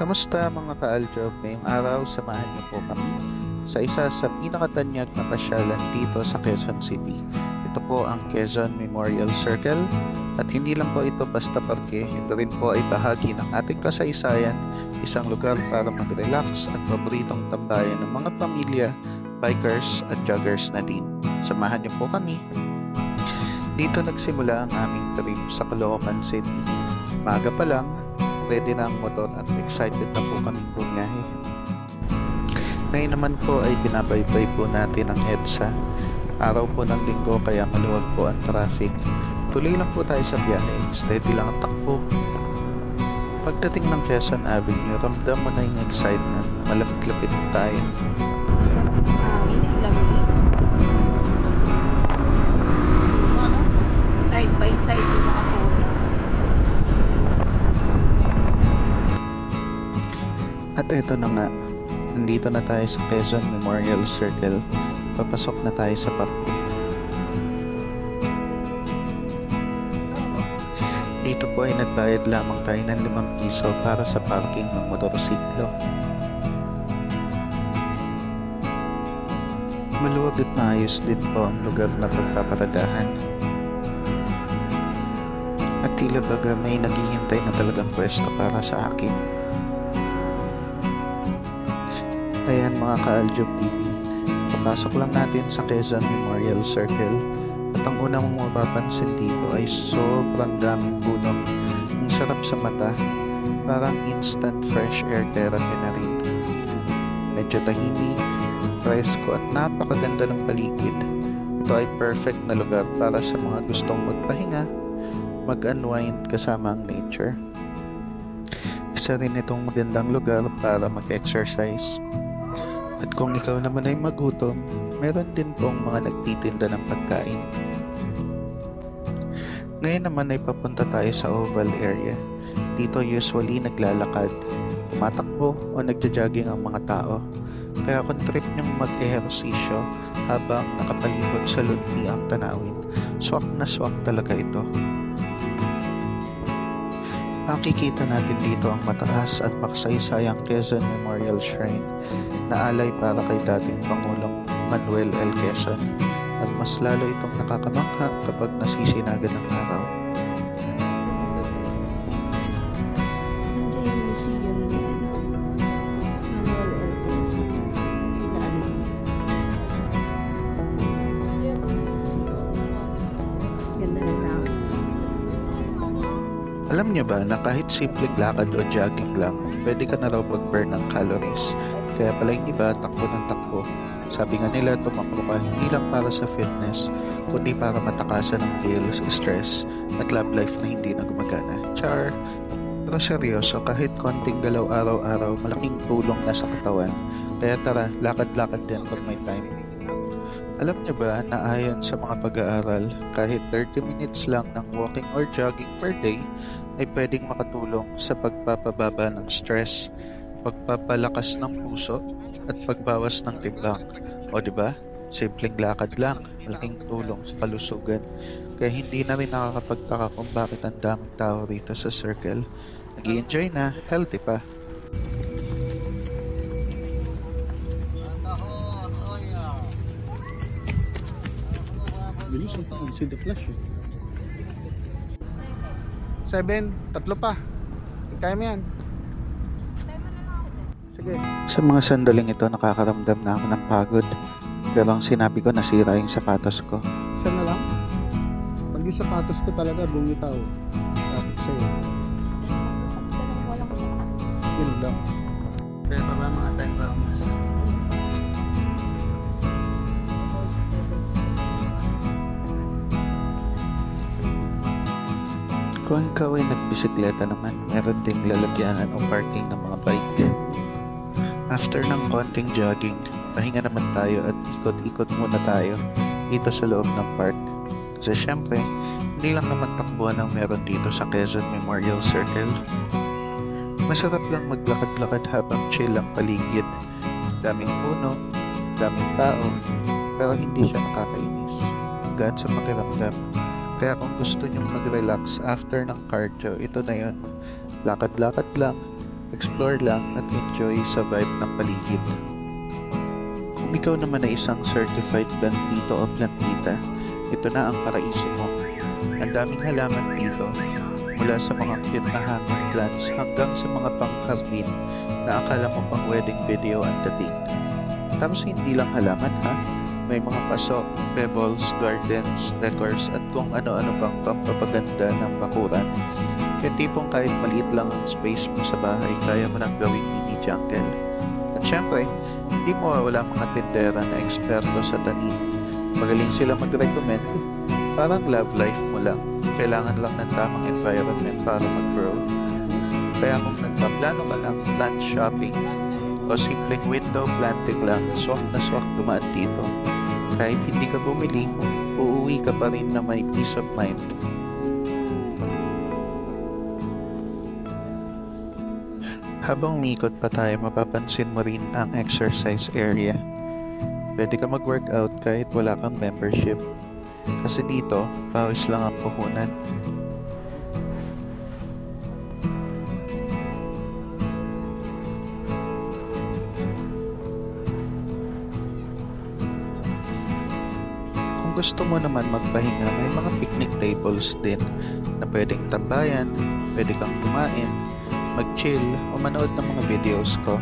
Kamusta mga ka-aljob? Ngayong araw, samahan niyo po kami sa isa sa pinakatanyag na pasyalan dito sa Quezon City. Ito po ang Quezon Memorial Circle at hindi lang po ito basta parke, ito rin po ay bahagi ng ating kasaysayan, isang lugar para mag-relax at paboritong tambayan ng mga pamilya, bikers at joggers na din. Samahan niyo po kami. Dito nagsimula ang aming trip sa Caloocan City. Maaga pa lang, ready na ang motor at excited na po kaming bumiyahe. Ngayon naman po ay binabaybay po natin ang EDSA. Araw po ng linggo kaya maluwag po ang traffic. Tuloy lang po tayo sa biyahe, steady lang ang takbo. Pagdating ng Quezon Avenue, ramdam mo na yung excitement. Malapit-lapit tayo. Eto na nga, nandito na tayo sa Quezon Memorial Circle. Papasok na tayo sa parke. Dito po ay nagbayad lamang tayo ng 5 piso para sa parking ng motorsiklo. Maluwag at maayos din po ang lugar na pagpaparadahan. At tila baga may naghihintay na talagang pwesto para sa akin. Ayan mga ka-Aljub TV, papasok lang natin sa Quezon Memorial Circle at ang una mong mapapansin dito ay sobrang daming puno. Ang sarap sa mata, parang instant fresh air therapy na rin. Medyo tahimik, presko at napakaganda ng paligid. Ito ay perfect na lugar para sa mga gustong magpahinga, mag-unwind kasama ang nature. Isa rin itong magandang lugar para mag-exercise. At kung ikaw naman ay magutom, meron din pong mga nagtitinda ng pagkain. Ngayon naman ay papunta tayo sa oval area. Dito usually naglalakad, tumatakbo o nagja-jogging ang mga tao. Kaya kung trip niyong mag-ehersisyo habang nakapalibot sa lunti ang tanawin, swak na swak talaga ito. Makikita natin dito ang mataas at makasaysayang Quezon Memorial Shrine na alay para kay dating Pangulong Manuel L. Quezon at mas lalo itong nakakamangha kapag nasisinagan ng araw. Alam niyo ba na kahit simpleng lakad o jogging lang, pwede ka na raw mag-burn ng calories. Kaya pala yung iba, takbo ng takbo. Sabi nga nila, tumakbo ka hindi lang para sa fitness, kundi para matakasan ng bills, stress, at love life na hindi na gumagana. Char! Pero seryoso, kahit konting galaw araw-araw, malaking tulong na sa katawan. Kaya tara, lakad-lakad din pag may time. Alam niyo ba na ayon sa mga pag-aaral, kahit 30 minutes lang ng walking or jogging per day ay pwedeng makatulong sa pagpapababa ng stress, pagpapalakas ng puso, at pagbawas ng timbang. O di ba? Simpleng lakad lang, malaking tulong sa kalusugan. Kaya hindi na rin nakakapagtaka kung bakit ang daming tao rito sa circle. nag enjoy na, healthy pa. Bilis ang tao si The Flash. eh. Seven, tatlo pa. Kaya mo yan. Sige. Sa mga sandaling ito, nakakaramdam na ako ng pagod. Pero ang sinabi ko, nasira yung sapatos ko. Isa na lang. Pag yung sapatos ko talaga bumitaw. Sabi ko sa'yo. Walang sapatos. Yun lang. Kaya pa ba mga 10 rounds? Kung ikaw ay nagbisikleta naman, meron ding lalagyanan o parking ng mga bike. After ng konting jogging, pahinga naman tayo at ikot-ikot muna tayo dito sa loob ng park. Kasi syempre, hindi lang naman takbuhan ang meron dito sa Quezon Memorial Circle. Masarap lang maglakad-lakad habang chill ang paligid. Daming puno, daming tao, pero hindi siya nakakainis. Gaan sa pakiramdam. Kaya kung gusto nyong mag-relax after ng cardio, ito na yon. Lakad-lakad lang, explore lang at enjoy sa vibe ng paligid. Kung ikaw naman ay isang certified plantito o plantita, ito na ang paraiso mo. Ang daming halaman dito, mula sa mga cute na hanging plants hanggang sa mga pangkardin na akala mo pang wedding video ang dating. Tapos hindi lang halaman ha, may mga paso, pebbles, gardens, decors at kung ano-ano pang pampapaganda ng bakuran. Kaya tipong kahit maliit lang ang space mo sa bahay, kaya mo nang gawing mini jungle. At syempre, hindi mo wala mga tindera na eksperto sa tanim. Magaling sila mag-recommend. Parang love life mo lang. Kailangan lang ng tamang environment para mag-grow. Kaya kung nagpaplano ka ng plant shopping o simpleng window planting lang, swak na swak dumaan dito. Kahit hindi ka bumili, uuwi ka pa rin na may peace of mind. Habang umikot pa tayo, mapapansin mo rin ang exercise area. Pwede ka mag-workout kahit wala kang membership. Kasi dito, pawis lang ang puhunan. Gusto mo naman magpahinga, may mga picnic tables din na pwedeng tambayan, pwede kang kumain, mag-chill o manood ng mga videos ko.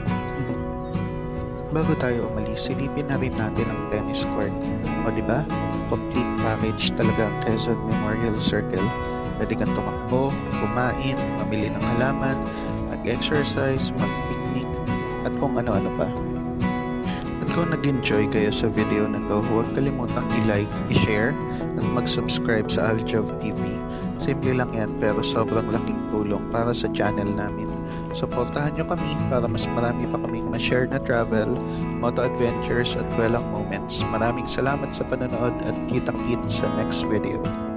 Bago tayo umalis, silipin na rin natin ang tennis court. O di ba? Complete package talaga ang Quezon Memorial Circle. Pwede kang tumakbo, kumain, mamili ng halaman, mag-exercise, mag-picnic, at kung ano-ano pa. Kung nag-enjoy kayo sa video na to, huwag kalimutang i-like, i-share, at mag-subscribe sa Aljov TV. Simple lang yan pero sobrang laking tulong para sa channel namin. Suportahan nyo kami para mas marami pa kaming ma-share na travel, moto adventures at walang moments. Maraming salamat sa panonood at kita-kit sa next video.